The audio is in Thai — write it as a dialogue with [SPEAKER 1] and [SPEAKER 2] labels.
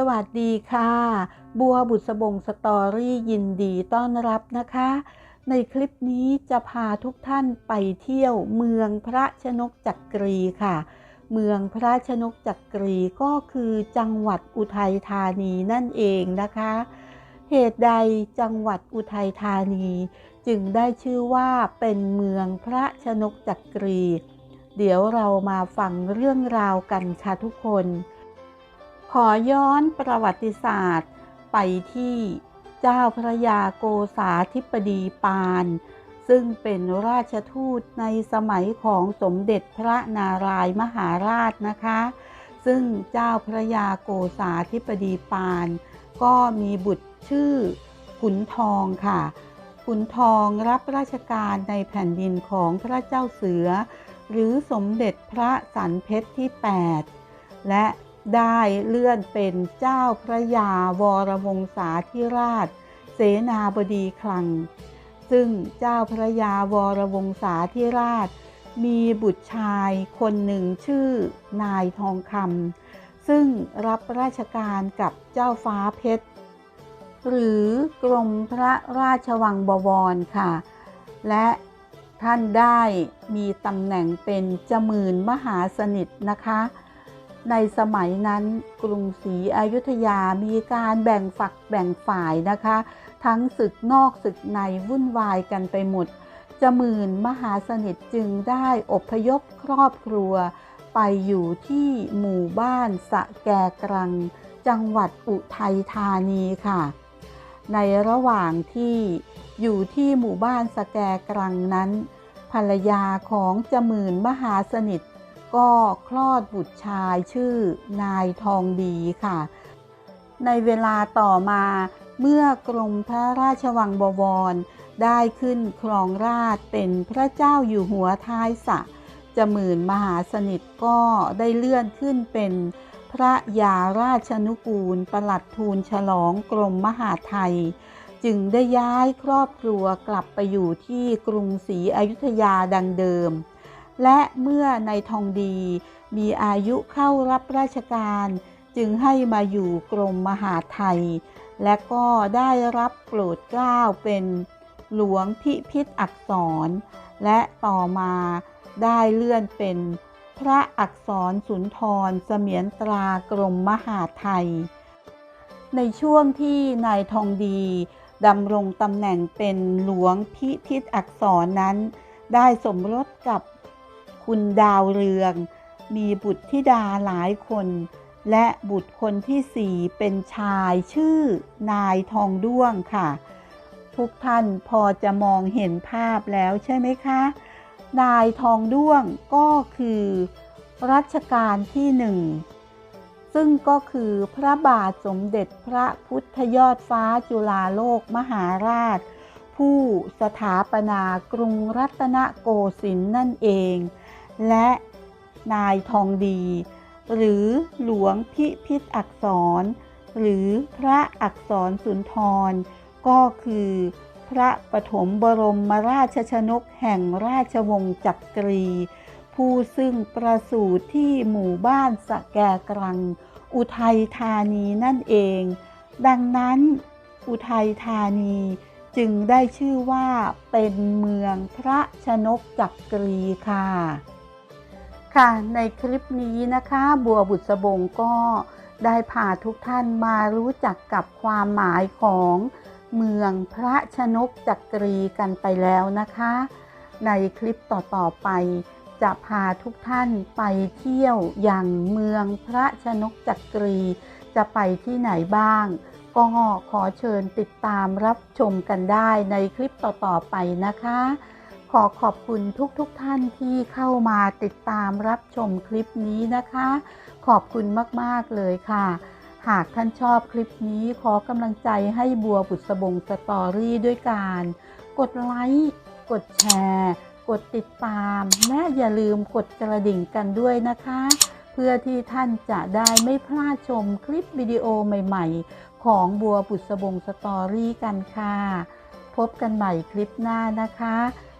[SPEAKER 1] สวัสดีค่ะ บัวบุษบงสตอรี่ยินดีต้อนรับนะคะ ในคลิปนี้จะพาทุกท่านไปเที่ยวเมืองพระชนกจักรีค่ะ เมืองพระชนกจักรีก็คือจังหวัดอุทัยธานีนั่นเองนะคะ เหตุใดจังหวัดอุทัยธานี จึงได้ชื่อว่าเป็นเมืองพระชนกจักรี เดี๋ยวเรามาฟังเรื่องราวกันค่ะทุกคน ขอย้อนประวัติศาสตร์ ไปที่เจ้าพระยาโกษาธิปดีปาน ซึ่งเป็นราชทูตในสมัยของสมเด็จพระนารายมหาราชนะคะ ซึ่งเจ้าพระยาโกษาธิปดีปาน ก็มีบุตรชื่อขุนทองค่ะขุนทองรับราชการในแผ่นดินของพระเจ้าเสือ หรือสมเด็จพระสันเพชรที่ 8 และ ได้เลื่อนเป็นเจ้าพระยาวรวงศาธิราช เสนาบดีคลัง ซึ่งเจ้าพระยาวรวงศาธิราช มีบุตรชายคนหนึ่งชื่อนายทองคำซึ่งรับราชการกับเจ้าฟ้าเพชร หรือกรมพระราชวังบวรค่ะ และท่านได้มีตำแหน่งเป็นจมื่นมหาสนิทนะคะ ในสมัยนั้นกรุงศรีอยุธยามีการแบ่งฝักแบ่งฝ่ายนะคะ ทั้งศึกนอกศึกในวุ่นวายกันไปหมด จะมื่นมหาสนิทจึงได้อพยพครอบครัว ไปอยู่ที่หมู่บ้านสะแกกรัง จังหวัดอุทัยธานีค่ะ ในระหว่างที่อยู่ที่หมู่บ้านสะแกกรังนั้น ภรรยาของจมื่นมหาสนิท ก็คลอดบุตรชายชื่อนายทองดีค่ะ ในเวลาต่อมาเมื่อกรมพระราชวังบวร ได้ขึ้นครองราชเป็นพระเจ้าอยู่หัวท้ายสะจมื่นมหาสนิทก็ได้เลื่อนขึ้นเป็นพระยาราชนุกูลประหลัดทูลฉลองกรมมหาไทย จึงได้ย้ายครอบครัวกลับไปอยู่ที่กรุงศรีอยุธยาดังเดิม และเมื่อในทองดี มีอายุเข้ารับราชการ จึงให้มาอยู่กรมมหาไทย และก็ได้รับโปรดเกล้าเป็นหลวงพิพิธอักษร และต่อมาได้เลื่อนเป็นพระอักษรสุนทรเสมียนตรากรมมหาไทย ในช่วงที่นายทองดีดำรงตำแหน่งเป็นหลวงพิพิธอักษรนั้น ได้สมรสกับ คุณดาวเรือง มีบุตรธิดาหลายคน และบุตรคนที่สี่เป็นชายชื่อนายทองด้วงค่ะ ทุกท่านพอจะมองเห็นภาพแล้วใช่ไหมคะ นายทองด้วงก็คือรัชกาลที่หนึ่งซึ่งก็คือพระบาทสมเด็จพระพุทธยอดฟ้าจุฬาโลกมหาราช ผู้สถาปนากรุงรัตนโกสินทร์นั่นเอง และนายทองดี หรือหลวงพิพิธอักษร หรือพระอักษรสุนทร ก็คือพระปฐมบรมราชชนกแห่งราชวงศ์จักรี ผู้ซึ่งประสูติที่หมู่บ้านสะแกกรัง อุทัยธานีนั่นเอง ดังนั้นอุทัยธานีจึงได้ชื่อว่าเป็นเมืองพระชนกจักรีค่ะ ค่ะในคลิปนี้นะคะบัวบุษบงก็ได้พาทุกท่านมารู้จักกับความหมายของเมืองพระชนกจักรีกันไปแล้วนะคะ ในคลิปต่อๆไป จะพาทุกท่านไปเที่ยวอย่างเมืองพระชนกจักรี จะไปที่ไหนบ้าง ก็ขอเชิญติดตามรับชมกันได้ในคลิปต่อๆไปนะคะ ขอขอบคุณทุกๆทท่านที่เข้ามาติดตามรับชมคลิปนี้นะคะ ขอบคุณมากๆเลยค่ะ หากท่านชอบคลิปนี้ขอกำลังใจให้บัวบุษบงสตอรี่ด้วยการ กดไลค์กดแชร์ กดติดตาม และอย่าลืมกดกระดิ่งกันด้วยนะคะ เพื่อที่ท่านจะได้ไม่พลาดชมคลิปวิดีโอใหม่ ๆ ของบัวบุษบงสตอรี่กันค่ะ พบกันใหม่คลิปหน้านะคะ